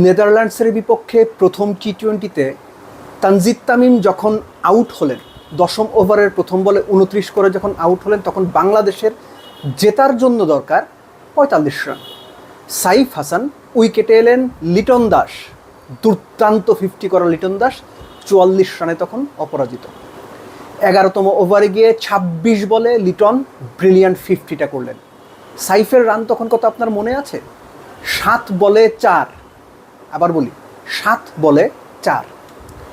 নেদারল্যান্ডসের বিপক্ষে প্রথম টি টোয়েন্টিতে তানজিদ তামিম যখন আউট হলেন, দশম ওভারের প্রথম বলে উনত্রিশ করে যখন আউট হলেন, তখন বাংলাদেশের জেতার জন্য দরকার পঁয়তাল্লিশ রান। সাইফ হাসান উইকেটে এলেন লিটন দাস, দুর্দান্ত ফিফটি করা লিটন দাস, চুয়াল্লিশ রানে তখন অপরাজিত। এগারোতম ওভারে গিয়ে ২৬ বলে লিটন ব্রিলিয়ান্ট ফিফটিটা করলেন। সাইফের রান তখন কত আপনার মনে আছে? সাত বলে চার। আবার বলি সাত বলে চার।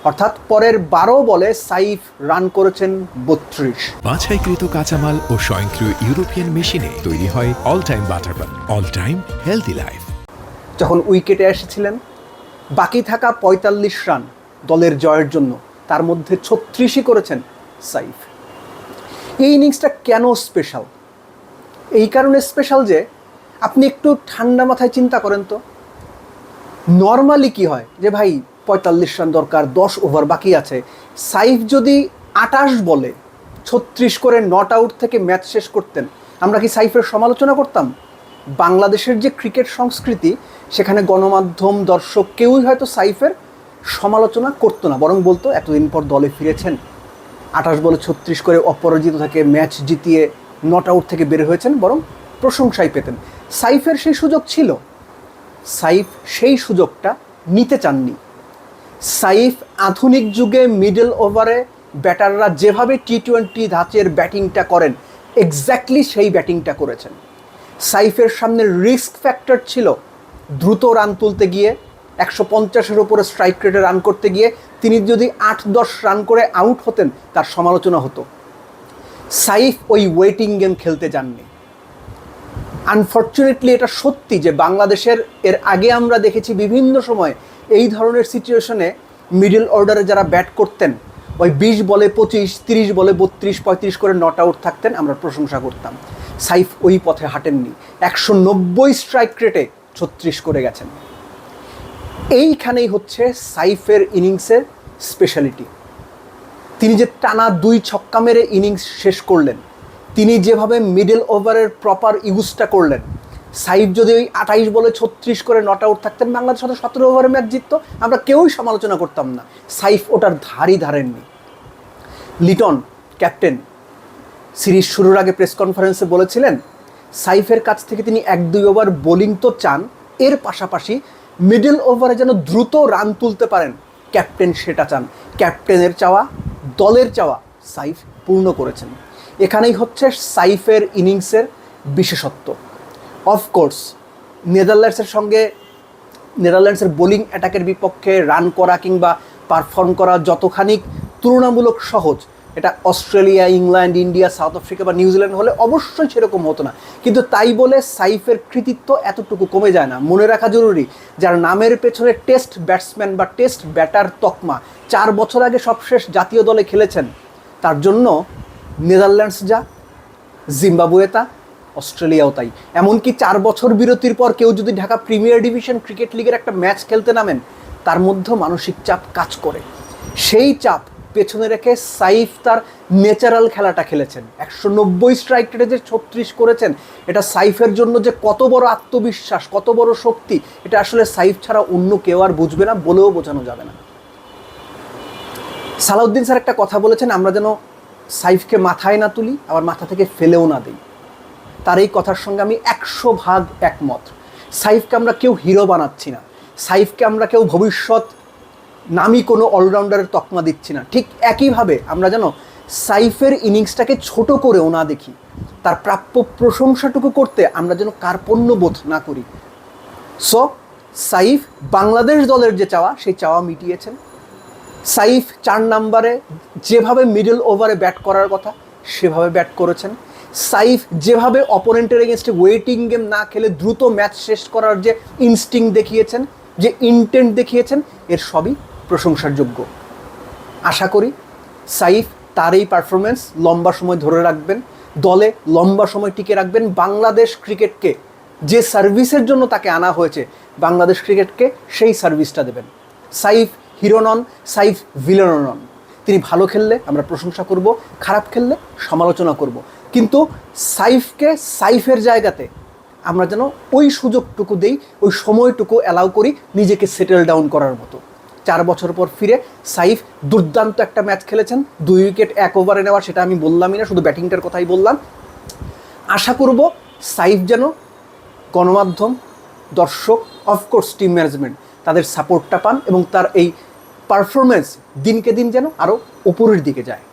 অর্থাৎ পরের বারো বলে সাইফ রান করেছেন বত্রিশ। বাছাইকৃত কাঁচামাল ও স্বয়ংক্রিয় ইউরোপিয়ান মেশিনে তৈরি হয় all time butter all time healthy life যখন উইকেটে এসেছিলেন বাকি থাকা পঁয়তাল্লিশ রান দলের জয়ের জন্য তার মধ্যে ছত্রিশই করেছেন সাইফ। এই ইনিংসটা কেন স্পেশাল এই কারণে স্পেশাল যে আপনি একটু ঠান্ডা মাথায় চিন্তা করেন তো। নর্মালি কি হয়? যে ভাই, পঁয়তাল্লিশ রান দরকার, দশ ওভার বাকি আছে। সাইফ যদি আটাশ বলে, ছত্রিশ করে নট আউট থেকে ম্যাচ শেষ করতেন, আমরা কি সাইফের সমালোচনা করতাম? বাংলাদেশের যে ক্রিকেট সংস্কৃতি, সেখানে গণমাধ্যম, দর্শক কেউই হয়তো সাইফের সমালোচনা করতো না। বরং বলতো, এতদিন পর দলে ফিরেছেন। আঠাশ বলে ছত্রিশ করে অপরাজিত থেকে ম্যাচ জিতিয়ে নট আউট থেকে বের হয়েছেন। বরং প্রশংসাই পেতেন। সাইফের সেই সুযোগ ছিল। সাইফ সেই সুযোগটা নিতে চাননি। সাইফ আধুনিক যুগে মিডল ওভারে ব্যাটাররা যেভাবে টি টোয়েন্টি ধাঁচের ব্যাটিংটা করেন এক্স্যাক্টলি সেই ব্যাটিংটা করেছেন। সাইফের সামনে রিস্ক ফ্যাক্টর ছিল দ্রুত রান তুলতে গিয়ে, একশো পঞ্চাশের ওপরে স্ট্রাইক রেটে রান করতে গিয়ে, তিনি যদি আট দশ রান করে আউট হতেন, তার সমালোচনা হতো। সাইফ ওই ওয়েটিং গেম খেলতে যাননি। আনফর্চুনেটলি এটা সত্যি যে বাংলাদেশের, এর আগে আমরা দেখেছি বিভিন্ন সময় এই ধরনের সিচুয়েশনে মিডল অর্ডারে যারা ব্যাট করতেন, ওই বিশ বলে পঁচিশ, তিরিশ বলে বত্রিশ, পঁয়ত্রিশ করে নট আউট থাকতেন, আমরা প্রশংসা করতাম। সাইফ ওই পথে হাঁটেননি। একশো নব্বই স্ট্রাইক রেটে ছত্রিশ করে গেছেন। এইখানেই হচ্ছে সাইফের ইনিংসের স্পেশালিটি তিনি যে টানা দুই ছক্কা মেরে ইনিংস শেষ করলেন তিনি যেভাবে মিডল ওভারের প্রপার ইউজটা করলেন, সাইফ যদি ওই আঠাইশ বলে ছত্রিশ করে নট আউট থাকতেন, বাংলাদেশ হয়তো সতেরো ওভারে ম্যাচ জিততো, আমরা কেউই সমালোচনা করতাম না। সাইফ ওটার ধারই ধারেননি। লিটন ক্যাপ্টেন সিরিজ শুরুর আগে প্রেস কনফারেন্সে বলেছিলেন, সাইফের কাছ থেকে তিনি এক দুই ওভার বোলিং তো চান, এর পাশাপাশি মিডল ওভারে যেন দ্রুত রান তুলতে পারেন ক্যাপ্টেন সেটা চান। ক্যাপ্টেনের চাওয়া, দলের চাওয়া সাইফ পূর্ণ করেছেন। এখানেই হচ্ছে সাইফের ইনিংসের বিশেষত্ব। অফকোর্স নেদারল্যান্ডসের সঙ্গে নেদারল্যান্ডসের বোলিং অ্যাটাকের বিপক্ষে রান করা কিংবা পারফর্ম করা যতখানি তুলনামূলক সহজ, এটা Australia, England, India, South Africa বা নিউজিল্যান্ড হলে অবশ্যই সেরকম হতো না। কিন্তু তাই বলে সাইফের কৃতিত্ব এতটুকু কমে যায় না। মনে রাখা জরুরি, যার নামের পেছনে টেস্ট ব্যাটসম্যান বা টেস্ট ব্যাটার তকমা, চার বছর আগে সবশেষ জাতীয় দলে খেলেছেন, তার জন্য নেদারল্যান্ডস যা, জিম্বাবুয়ে তা, অস্ট্রেলিয়াও তাই। এমনকি চার বছর বিরতির পর কেউ যদি ঢাকা প্রিমিয়ার ডিভিশন ক্রিকেট লিগের একটা ম্যাচ খেলতে নামেন, তার মধ্যেও মানসিক চাপ কাজ করে। সেই চাপ পেছনে রেখে সাইফ তার ন্যাচারাল খেলাটা খেলেছেন। একশো নব্বই স্ট্রাইক রেটে যে ছত্রিশ করেছেন, এটা সাইফের জন্য যে কত বড় আত্মবিশ্বাস, কত বড় শক্তি, এটা আসলে সাইফ ছাড়া অন্য কেউ আর বুঝবে না, বলেও বোঝানো যাবে না। সালাউদ্দিন স্যার একটা কথা বলেছেন, আমরা যেন সাইফকে মাথায় না তুলি, আবার মাথা থেকে ফেলেও না দিই। তার এই কথার সঙ্গে আমি একশো ভাগ একমত। সাইফকে আমরা কেউ হিরো বানাচ্ছি না। সাইফকে আমরা কেউ ভবিষ্যৎ নামি কোনো অলরাউন্ডারের তকমা দিচ্ছি না। ঠিক একইভাবে আমরা যেন সাইফের ইনিংসটাকে ছোট করেও না দেখি, তার প্রাপ্য প্রশংসাটুকু করতে আমরা যেন কার্পণ্য বোধ না করি। সো সাইফ বাংলাদেশ দলের যে চাওয়া, সেই চাওয়া মিটিয়েছেন। সাইফ চার নাম্বারে যেভাবে মিডল ওভারে ব্যাট করার কথা, সেভাবে ব্যাট করেছেন। সাইফ যেভাবে অপোনেন্টের এগেনস্টে ওয়েটিং গেম না খেলে দ্রুত ম্যাচ শেষ করার যে ইনস্টিং দেখিয়েছেন, যে ইন্টেন্ট দেখিয়েছেন, এর সবই প্রশংসার যোগ্য আশা করি সাইফ তার এই পারফরমেন্স লম্বা সময় ধরে রাখবেন, দলে লম্বা সময় টিকে রাখবেন। বাংলাদেশ ক্রিকেটকে যে সার্ভিসের জন্য তাকে আনা হয়েছে, বাংলাদেশ ক্রিকেটকে সেই সার্ভিসটা দেবেন। সাইফ হিরো নন সাইফ ভিলেনও নন তিনি ভালো খেললে আমরা প্রশংসা করব, খারাপ খেললে সমালোচনা করব। কিন্তু সাইফকে সাইফের জায়গাতে আমরা যেন ওই সুযোগটুকু দেই, ওই সময়টুকু অ্যালাউ করি, নিজেকে সেটেল ডাউন করার মতো। চার বছর পর ফিরে সাইফ দুর্দান্ত একটা ম্যাচ খেলেছেন। দুই উইকেট এক ওভারে নেওয়া, সেটা আমি বললামই না, শুধু ব্যাটিংটার কথাই বললাম। আশা করব সাইফ যেন গণমাধ্যম, দর্শক অফকোর্স টিম ম্যানেজমেন্ট তাদের সাপোর্টটা পান এবং তার এই পারফরমেন্স দিনকে দিন যেন আরও উপরের দিকে যায়।